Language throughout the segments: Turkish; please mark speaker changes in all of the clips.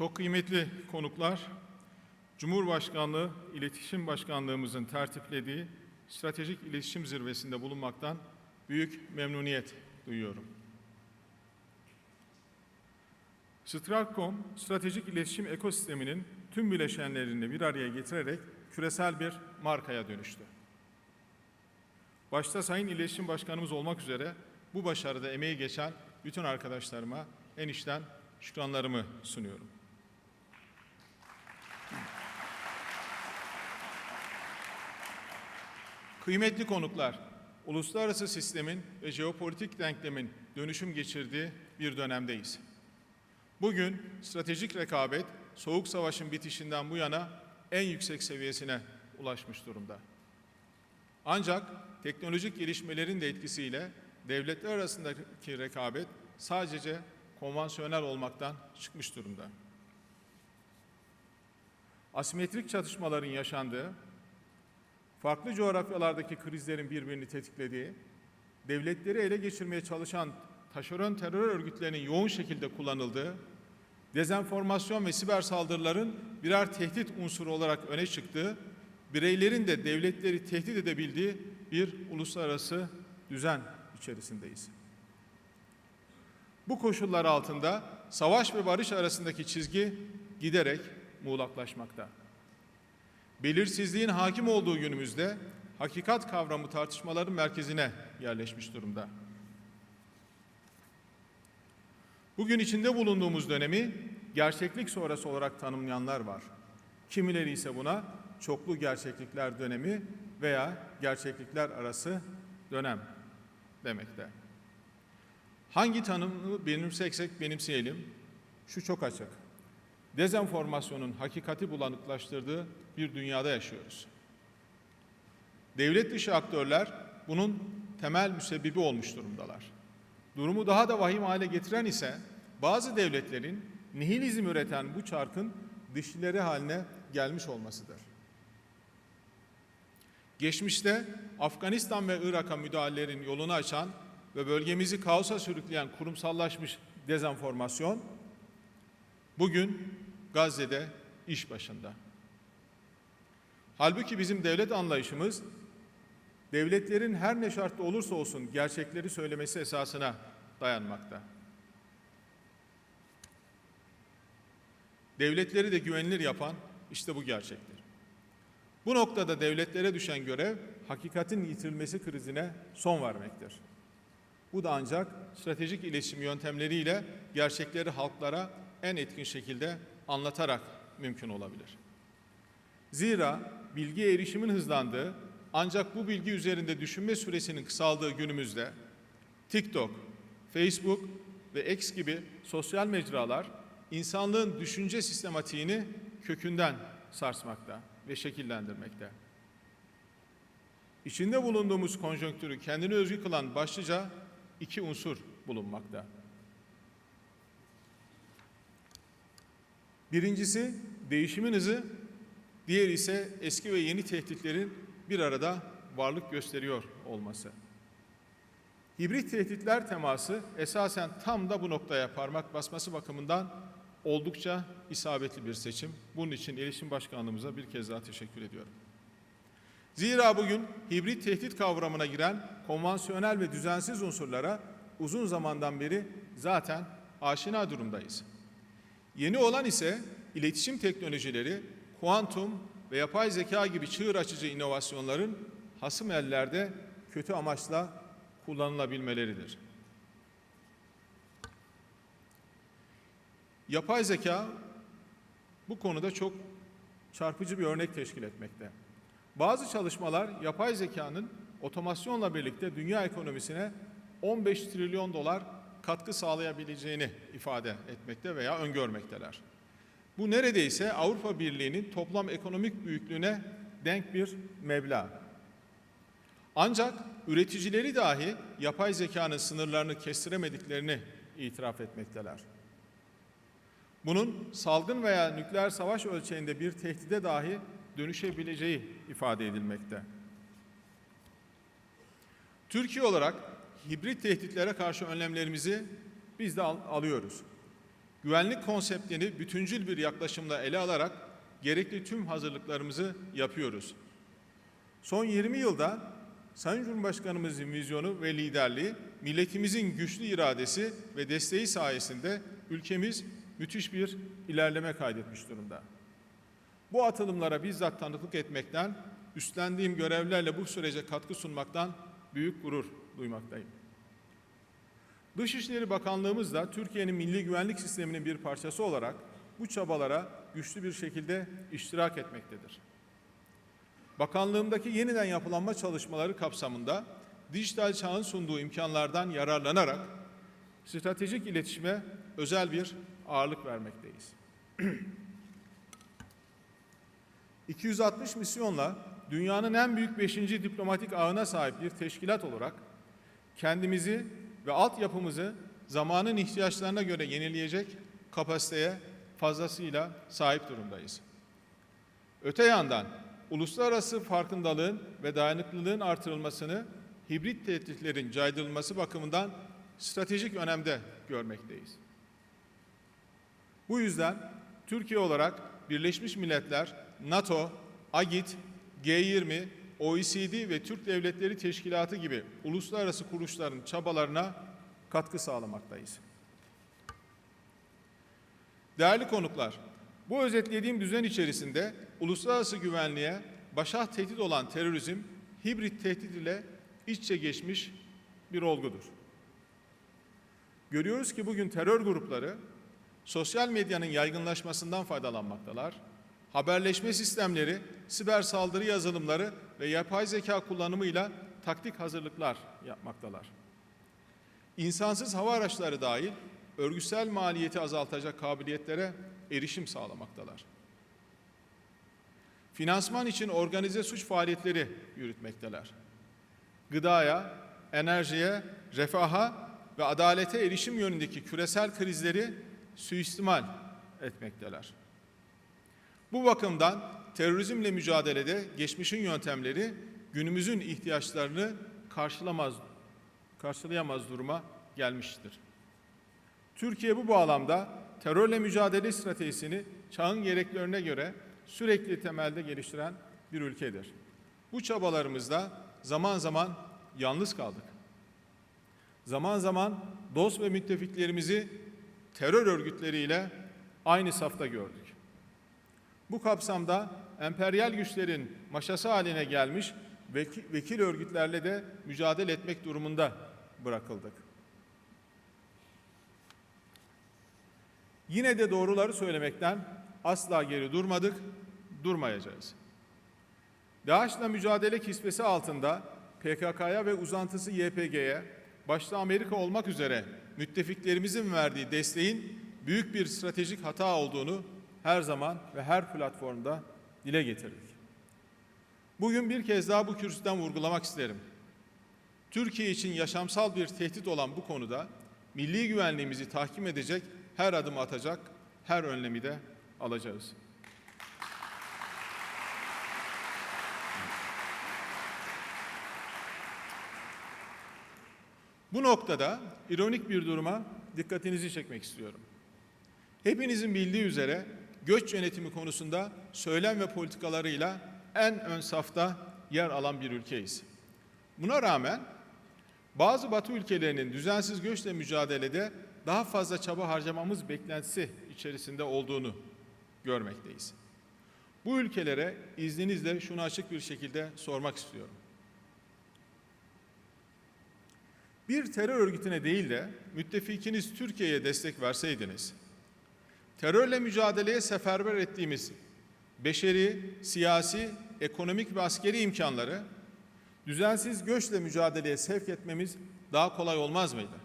Speaker 1: Çok kıymetli konuklar, Cumhurbaşkanlığı İletişim Başkanlığımızın tertiplediği stratejik iletişim zirvesinde bulunmaktan büyük memnuniyet duyuyorum. Stratcom, stratejik iletişim ekosisteminin tüm bileşenlerini bir araya getirerek küresel bir markaya dönüştü. Başta Sayın İletişim Başkanımız olmak üzere bu başarıda emeği geçen bütün arkadaşlarıma en içten şükranlarımı sunuyorum. Kıymetli konuklar, uluslararası sistemin ve jeopolitik denklemin dönüşüm geçirdiği bir dönemdeyiz. Bugün stratejik rekabet, Soğuk Savaş'ın bitişinden bu yana en yüksek seviyesine ulaşmış durumda. Ancak teknolojik gelişmelerin de etkisiyle devletler arasındaki rekabet sadece konvansiyonel olmaktan çıkmış durumda. Asimetrik çatışmaların yaşandığı, farklı coğrafyalardaki krizlerin birbirini tetiklediği, devletleri ele geçirmeye çalışan taşeron terör örgütlerinin yoğun şekilde kullanıldığı, dezenformasyon ve siber saldırıların birer tehdit unsuru olarak öne çıktığı, bireylerin de devletleri tehdit edebildiği bir uluslararası düzen içerisindeyiz. Bu koşullar altında savaş ve barış arasındaki çizgi giderek muğlaklaşmakta. Belirsizliğin hakim olduğu günümüzde hakikat kavramı tartışmaların merkezine yerleşmiş durumda. Bugün içinde bulunduğumuz dönemi gerçeklik sonrası olarak tanımlayanlar var. Kimileri ise buna çoklu gerçeklikler dönemi veya gerçeklikler arası dönem demekte. Hangi tanımı benimseksek benimseyelim, şu çok açık. Dezenformasyonun hakikati bulanıklaştırdığı bir dünyada yaşıyoruz. Devlet dışı aktörler bunun temel müsebbibi olmuş durumdalar. Durumu daha da vahim hale getiren ise bazı devletlerin nihilizm üreten bu çarkın dişlileri haline gelmiş olmasıdır. Geçmişte Afganistan ve Irak'a müdahalelerin yolunu açan ve bölgemizi kaosa sürükleyen kurumsallaşmış dezenformasyon bugün Gazze'de iş başında. Halbuki bizim devlet anlayışımız devletlerin her ne şartta olursa olsun gerçekleri söylemesi esasına dayanmakta. Devletleri de güvenilir yapan işte bu gerçektir. Bu noktada devletlere düşen görev hakikatin yitirilmesi krizine son vermektir. Bu da ancak stratejik iletişim yöntemleriyle gerçekleri halklara en etkin şekilde anlatarak mümkün olabilir. Zira bilgi erişimin hızlandığı ancak bu bilgi üzerinde düşünme süresinin kısaldığı günümüzde TikTok, Facebook ve X gibi sosyal mecralar insanlığın düşünce sistematiğini kökünden sarsmakta ve şekillendirmekte. İçinde bulunduğumuz konjonktürü kendine özgü kılan başlıca iki unsur bulunmakta. Birincisi değişimin hızı, diğeri ise eski ve yeni tehditlerin bir arada varlık gösteriyor olması. Hibrit tehditler teması esasen tam da bu noktaya parmak basması bakımından oldukça isabetli bir seçim. Bunun için İletişim Başkanlığımıza bir kez daha teşekkür ediyorum. Zira bugün hibrit tehdit kavramına giren konvansiyonel ve düzensiz unsurlara uzun zamandan beri zaten aşina durumdayız. Yeni olan ise iletişim teknolojileri, kuantum ve yapay zeka gibi çığır açıcı inovasyonların hasım ellerde kötü amaçla kullanılabilmeleridir. Yapay zeka bu konuda çok çarpıcı bir örnek teşkil etmekte. Bazı çalışmalar yapay zekanın otomasyonla birlikte dünya ekonomisine 15 trilyon dolar katkı sağlayabileceğini ifade etmekte veya öngörmekteler. Bu neredeyse Avrupa Birliği'nin toplam ekonomik büyüklüğüne denk bir meblağ. Ancak üreticileri dahi yapay zekanın sınırlarını kestiremediklerini itiraf etmekteler. Bunun salgın veya nükleer savaş ölçeğinde bir tehdide dahi dönüşebileceği ifade edilmekte. Türkiye olarak hibrit tehditlere karşı önlemlerimizi biz de al alıyoruz. güvenlik konseptini bütüncül bir yaklaşımla ele alarak gerekli tüm hazırlıklarımızı yapıyoruz. Son 20 yılda Sayın Cumhurbaşkanımızın vizyonu ve liderliği, milletimizin güçlü iradesi ve desteği sayesinde ülkemiz müthiş bir ilerleme kaydetmiş durumda. Bu atılımlara bizzat tanıklık etmekten, üstlendiğim görevlerle bu sürece katkı sunmaktan büyük gurur duymaktayım. Dışişleri Bakanlığımız da Türkiye'nin milli güvenlik sisteminin bir parçası olarak bu çabalara güçlü bir şekilde iştirak etmektedir. Bakanlığımdaki yeniden yapılanma çalışmaları kapsamında dijital çağın sunduğu imkanlardan yararlanarak stratejik iletişime özel bir ağırlık vermekteyiz. 260 misyonla dünyanın en büyük 5. diplomatik ağına sahip bir teşkilat olarak kendimizi ve altyapımızı zamanın ihtiyaçlarına göre yenileyecek kapasiteye fazlasıyla sahip durumdayız. Öte yandan uluslararası farkındalığın ve dayanıklılığın artırılmasını hibrit tehditlerin caydırılması bakımından stratejik önemde görmekteyiz. Bu yüzden Türkiye olarak Birleşmiş Milletler, NATO, AGİT, G20, OECD ve Türk Devletleri Teşkilatı gibi uluslararası kuruluşların çabalarına katkı sağlamaktayız. Değerli konuklar, bu özetlediğim düzen içerisinde uluslararası güvenliğe başa tehdit olan terörizm, hibrit tehdit ile iç içe geçmiş bir olgudur. Görüyoruz ki bugün terör grupları sosyal medyanın yaygınlaşmasından faydalanmaktalar. Haberleşme sistemleri, siber saldırı yazılımları ve yapay zeka kullanımıyla taktik hazırlıklar yapmaktalar. İnsansız hava araçları dahil örgütsel maliyeti azaltacak kabiliyetlere erişim sağlamaktalar. Finansman için organize suç faaliyetleri yürütmekteler. Gıdaya, enerjiye, refaha ve adalete erişim yönündeki küresel krizleri suistimal etmekteler. Bu bakımdan terörizmle mücadelede geçmişin yöntemleri günümüzün ihtiyaçlarını karşılamaz, karşılayamaz duruma gelmiştir. Türkiye bu bağlamda terörle mücadele stratejisini çağın gereklerine göre sürekli temelde geliştiren bir ülkedir. Bu çabalarımızda zaman zaman yalnız kaldık. Zaman zaman dost ve müttefiklerimizi terör örgütleriyle aynı safta gördük. Bu kapsamda emperyal güçlerin maşası haline gelmiş vekil, vekil örgütlerle de mücadele etmek durumunda bırakıldık. Yine de doğruları söylemekten asla geri durmadık, durmayacağız. DAEŞ'la mücadele kisvesi altında PKK'ya ve uzantısı YPG'ye başta Amerika olmak üzere müttefiklerimizin verdiği desteğin büyük bir stratejik hata olduğunu her zaman ve her platformda dile getirdik. Bugün bir kez daha bu kürsüden vurgulamak isterim. Türkiye için yaşamsal bir tehdit olan bu konuda milli güvenliğimizi tahkim edecek her adım atacak, her önlemi de alacağız. Bu noktada ironik bir duruma dikkatinizi çekmek istiyorum. Hepinizin bildiği üzere göç yönetimi konusunda söylem ve politikalarıyla en ön safta yer alan bir ülkeyiz. Buna rağmen bazı Batı ülkelerinin düzensiz göçle mücadelede daha fazla çaba harcamamız beklentisi içerisinde olduğunu görmekteyiz. Bu ülkelere izninizle şunu açık bir şekilde sormak istiyorum. Bir terör örgütüne değil de müttefikiniz Türkiye'ye destek verseydiniz, terörle mücadeleye seferber ettiğimiz beşeri, siyasi, ekonomik ve askeri imkanları düzensiz göçle mücadeleye sevk etmemiz daha kolay olmaz mıydı?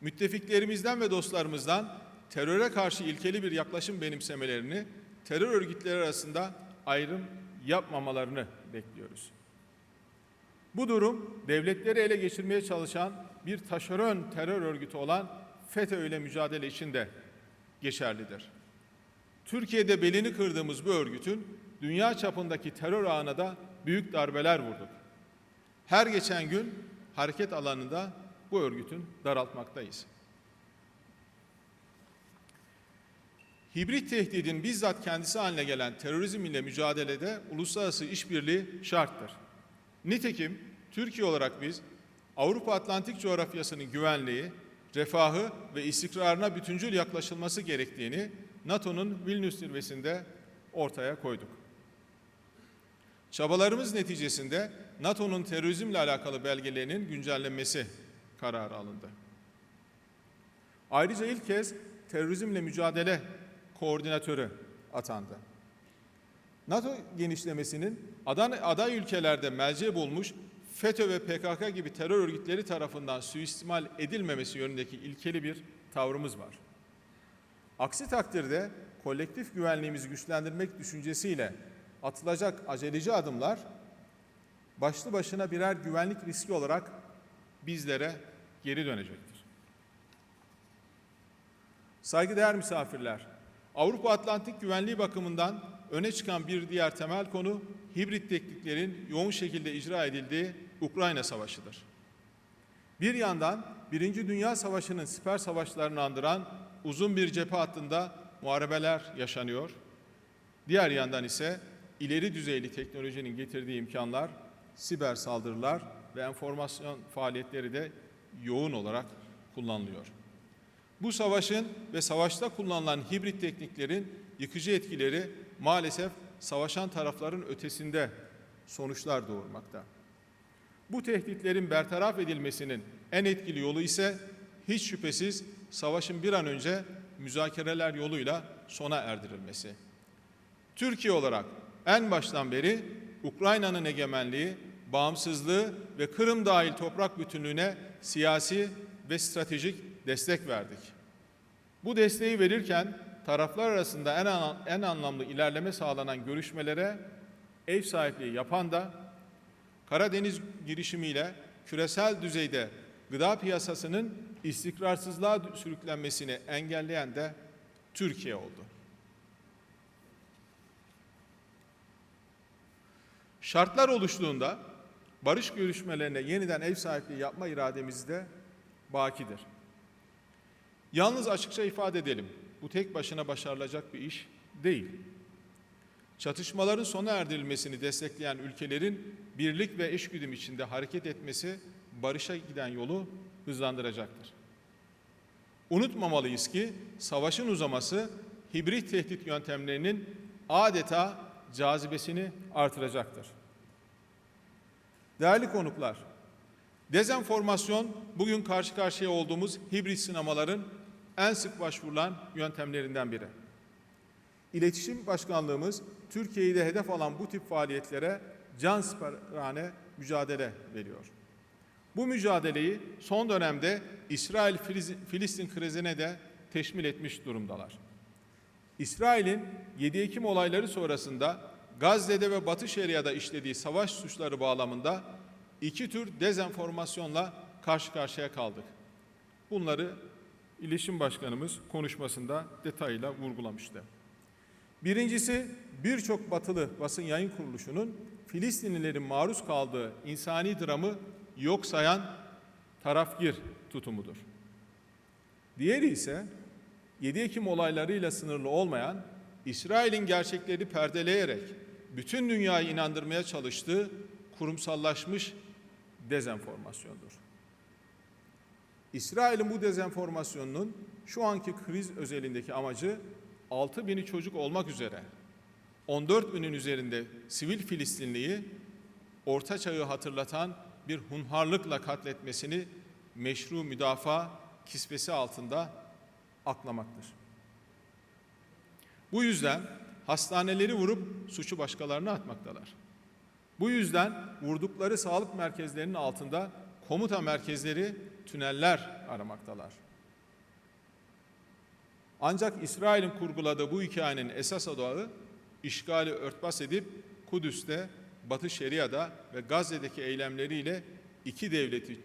Speaker 1: Müttefiklerimizden ve dostlarımızdan teröre karşı ilkeli bir yaklaşım benimsemelerini, terör örgütleri arasında ayrım yapmamalarını bekliyoruz. Bu durum devletleri ele geçirmeye çalışan bir taşeron terör örgütü olan FETÖ ile mücadele için de geçerlidir. Türkiye'de belini kırdığımız bu örgütün dünya çapındaki terör ağına da büyük darbeler vurduk. Her geçen gün hareket alanında bu örgütün daraltmaktayız. Hibrit tehdidin bizzat kendisi haline gelen terörizm ile mücadelede uluslararası işbirliği şarttır. Nitekim Türkiye olarak biz Avrupa Atlantik coğrafyasının güvenliği, refahı ve istikrarına bütüncül yaklaşılması gerektiğini NATO'nun Vilnius zirvesinde ortaya koyduk. Çabalarımız neticesinde NATO'nun terörizmle alakalı belgelerinin güncellenmesi kararı alındı. Ayrıca ilk kez terörizmle mücadele koordinatörü atandı. NATO genişlemesinin aday, ülkelerde melce bulmuş FETÖ ve PKK gibi terör örgütleri tarafından suistimal edilmemesi yönündeki ilkeli bir tavrımız var. Aksi takdirde kolektif güvenliğimizi güçlendirmek düşüncesiyle atılacak aceleci adımlar başlı başına birer güvenlik riski olarak bizlere geri dönecektir. Saygıdeğer misafirler, Avrupa Atlantik güvenliği bakımından öne çıkan bir diğer temel konu hibrit tekniklerin yoğun şekilde icra edildiği Ukrayna Savaşı'dır. Bir yandan Birinci Dünya Savaşı'nın siper savaşlarını andıran uzun bir cephe hattında muharebeler yaşanıyor. Diğer yandan ise ileri düzeyli teknolojinin getirdiği imkanlar, siber saldırılar ve enformasyon faaliyetleri de yoğun olarak kullanılıyor. Bu savaşın ve savaşta kullanılan hibrit tekniklerin yıkıcı etkileri maalesef savaşan tarafların ötesinde sonuçlar doğurmakta. Bu tehditlerin bertaraf edilmesinin en etkili yolu ise hiç şüphesiz savaşın bir an önce müzakereler yoluyla sona erdirilmesi. Türkiye olarak en baştan beri Ukrayna'nın egemenliği, bağımsızlığı ve Kırım dahil toprak bütünlüğüne siyasi ve stratejik destek verdik. Bu desteği verirken taraflar arasında en, en anlamlı ilerleme sağlanan görüşmelere ev sahipliği yapan da Karadeniz girişimiyle küresel düzeyde gıda piyasasının istikrarsızlığa sürüklenmesini engelleyen de Türkiye oldu. Şartlar oluştuğunda barış görüşmelerine yeniden ev sahipliği yapma irademiz de bakidir. Yalnız açıkça ifade edelim, bu tek başına başarılacak bir iş değil. Çatışmaların sona erdirilmesini destekleyen ülkelerin birlik ve eşgüdüm içinde hareket etmesi barışa giden yolu hızlandıracaktır. Unutmamalıyız ki savaşın uzaması hibrit tehdit yöntemlerinin adeta cazibesini artıracaktır. Değerli konuklar, dezenformasyon bugün karşı karşıya olduğumuz hibrit sinemaların en sık başvurulan yöntemlerinden biri. İletişim Başkanlığımız Türkiye'yi de hedef alan bu tip faaliyetlere can siperhane mücadele veriyor. Bu mücadeleyi son dönemde İsrail-Filistin krizine de teşmil etmiş durumdalar. İsrail'in 7 Ekim olayları sonrasında Gazze'de ve Batı Şeria'da işlediği savaş suçları bağlamında iki tür dezenformasyonla karşı karşıya kaldık. Bunları İletişim Başkanımız konuşmasında detayla vurgulamıştı. Birincisi birçok batılı basın yayın kuruluşunun Filistinlilerin maruz kaldığı insani dramı yok sayan tarafgir tutumudur. Diğeri ise 7 Ekim olaylarıyla sınırlı olmayan İsrail'in gerçekleri perdeleyerek bütün dünyayı inandırmaya çalıştığı kurumsallaşmış dezenformasyondur. İsrail'in bu dezenformasyonunun şu anki kriz özelindeki amacı 6 bini çocuk olmak üzere 14 binin üzerinde sivil Filistinliyi orta çağı hatırlatan bir hunharlıkla katletmesini meşru müdafaa kisvesi altında aklamaktır. Bu yüzden hastaneleri vurup suçu başkalarına atmaktalar. Bu yüzden vurdukları sağlık merkezlerinin altında komuta merkezleri, tüneller aramaktalar. Ancak İsrail'in kurguladığı bu hikayenin esas odağı işgali örtbas edip Kudüs'te, Batı Şeria'da ve Gazze'deki eylemleriyle iki devletli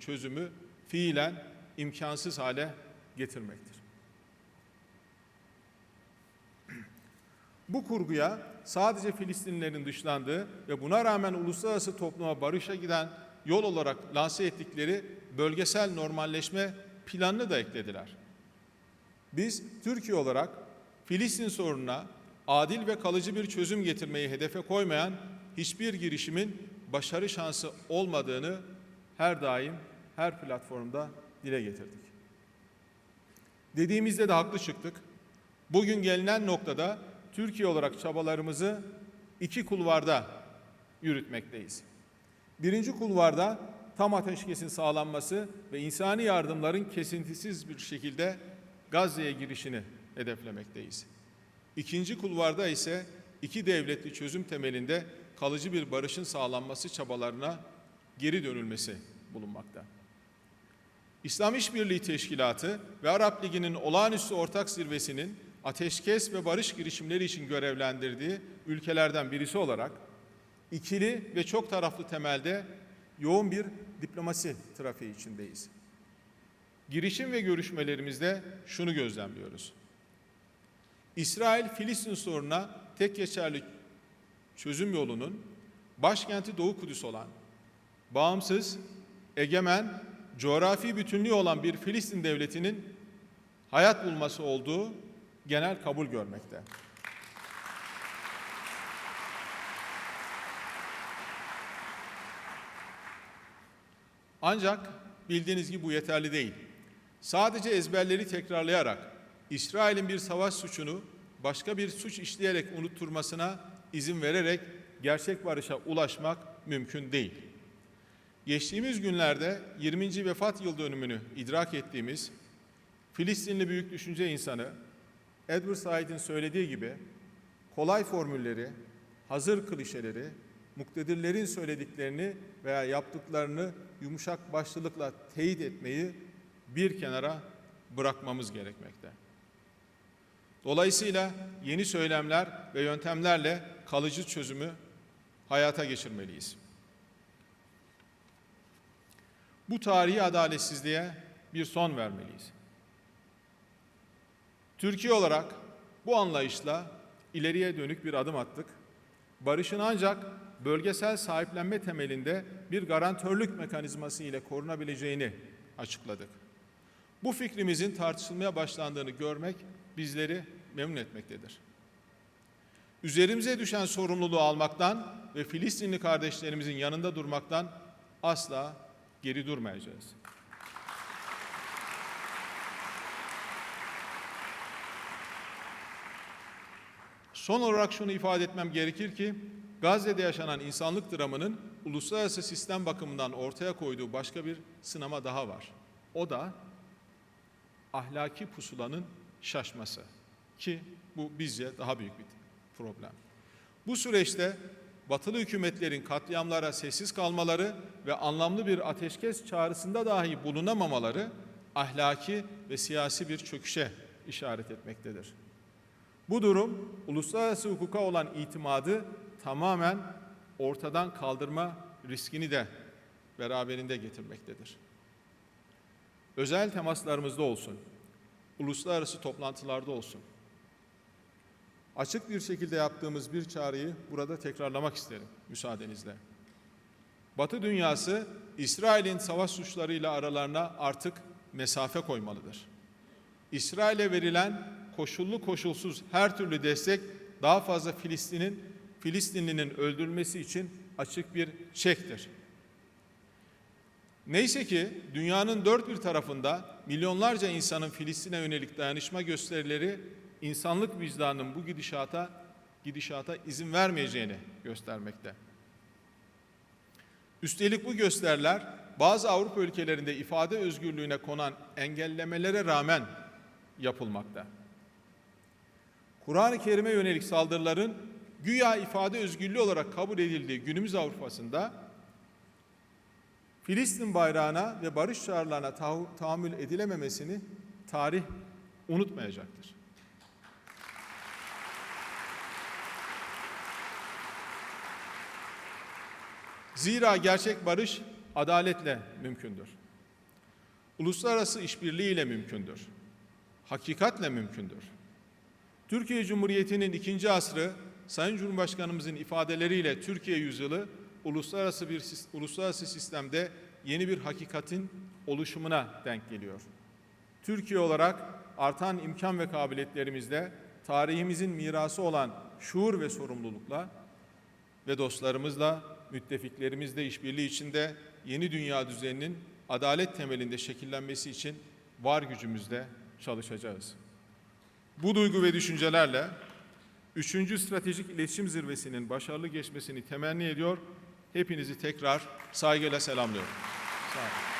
Speaker 1: çözümü fiilen imkansız hale getirmektir. Bu kurguya sadece Filistinlilerin dışlandığı ve buna rağmen uluslararası topluma barışa giden yol olarak lanse ettikleri bölgesel normalleşme planını da eklediler. Biz Türkiye olarak Filistin sorununa adil ve kalıcı bir çözüm getirmeyi hedefe koymayan hiçbir girişimin başarı şansı olmadığını her daim her platformda dile getirdik. Dediğimizde de haklı çıktık. Bugün gelinen noktada Türkiye olarak çabalarımızı iki kulvarda yürütmekteyiz. Birinci kulvarda tam ateşkesin sağlanması ve insani yardımların kesintisiz bir şekilde Gazze'ye girişini hedeflemekteyiz. İkinci kulvarda ise iki devletli çözüm temelinde kalıcı bir barışın sağlanması çabalarına geri dönülmesi bulunmakta. İslam İşbirliği Teşkilatı ve Arap Ligi'nin olağanüstü ortak zirvesinin ateşkes ve barış girişimleri için görevlendirdiği ülkelerden birisi olarak ikili ve çok taraflı temelde yoğun bir diplomasi trafiği içindeyiz. Girişim ve görüşmelerimizde şunu gözlemliyoruz. İsrail-Filistin sorununa tek geçerli çözüm yolunun başkenti Doğu Kudüs olan, bağımsız, egemen, coğrafi bütünlüğü olan bir Filistin devletinin hayat bulması olduğu genel kabul görmekte. Ancak bildiğiniz gibi bu yeterli değil. Sadece ezberleri tekrarlayarak İsrail'in bir savaş suçunu başka bir suç işleyerek unutturmasına izin vererek gerçek barışa ulaşmak mümkün değil. Geçtiğimiz günlerde 20. vefat yıl dönümünü idrak ettiğimiz Filistinli büyük düşünce insanı Edward Said'in söylediği gibi kolay formülleri, hazır klişeleri, muktedirlerin söylediklerini veya yaptıklarını yumuşak başlılıkla teyit etmeyi bir kenara bırakmamız gerekmekte. Dolayısıyla yeni söylemler ve yöntemlerle kalıcı çözümü hayata geçirmeliyiz. Bu tarihi adaletsizliğe bir son vermeliyiz. Türkiye olarak bu anlayışla ileriye dönük bir adım attık. Barışın ancak bölgesel sahiplenme temelinde bir garantörlük mekanizması ile korunabileceğini açıkladık. Bu fikrimizin tartışılmaya başlandığını görmek bizleri memnun etmektedir. Üzerimize düşen sorumluluğu almaktan ve Filistinli kardeşlerimizin yanında durmaktan asla geri durmayacağız. Son olarak şunu ifade etmem gerekir ki Gazze'de yaşanan insanlık dramının uluslararası sistem bakımından ortaya koyduğu başka bir sınama daha var. O da ahlaki pusulanın şaşması ki bu bizce daha büyük bir problem. Bu süreçte batılı hükümetlerin katliamlara sessiz kalmaları ve anlamlı bir ateşkes çağrısında dahi bulunamamaları ahlaki ve siyasi bir çöküşe işaret etmektedir. Bu durum uluslararası hukuka olan itimadı tamamen ortadan kaldırma riskini de beraberinde getirmektedir. Özel temaslarımızda olsun, uluslararası toplantılarda olsun. Açık bir şekilde yaptığımız bir çağrıyı burada tekrarlamak isterim müsaadenizle. Batı dünyası İsrail'in savaş suçlarıyla aralarına artık mesafe koymalıdır. İsrail'e verilen koşullu koşulsuz her türlü destek daha fazla Filistin'in Filistinlinin öldürülmesi için açık bir çektir. Neyse ki dünyanın dört bir tarafında milyonlarca insanın Filistin'e yönelik dayanışma gösterileri insanlık vicdanının bu gidişata gidişata izin vermeyeceğini göstermekte. Üstelik bu gösteriler bazı Avrupa ülkelerinde ifade özgürlüğüne konan engellemelere rağmen yapılmakta. Kur'an-ı Kerim'e yönelik saldırıların güya ifade özgürlüğü olarak kabul edildiği günümüz Avrupa'sında Filistin bayrağına ve barış çağrılarına tahammül edilememesini tarih unutmayacaktır. Zira gerçek barış adaletle mümkündür. Uluslararası işbirliğiyle mümkündür. Hakikatle mümkündür. Türkiye Cumhuriyeti'nin ikinci asrı Sayın Cumhurbaşkanımızın ifadeleriyle Türkiye yüzyılı uluslararası bir uluslararası sistemde yeni bir hakikatin oluşumuna denk geliyor. Türkiye olarak artan imkan ve kabiliyetlerimizle tarihimizin mirası olan şuur ve sorumlulukla ve dostlarımızla, müttefiklerimizle işbirliği içinde yeni dünya düzeninin adalet temelinde şekillenmesi için var gücümüzle çalışacağız. Bu duygu ve düşüncelerle 3. Stratejik İletişim Zirvesi'nin başarılı geçmesini temenni ediyor. Hepinizi tekrar saygıyla selamlıyorum. Sağ olun.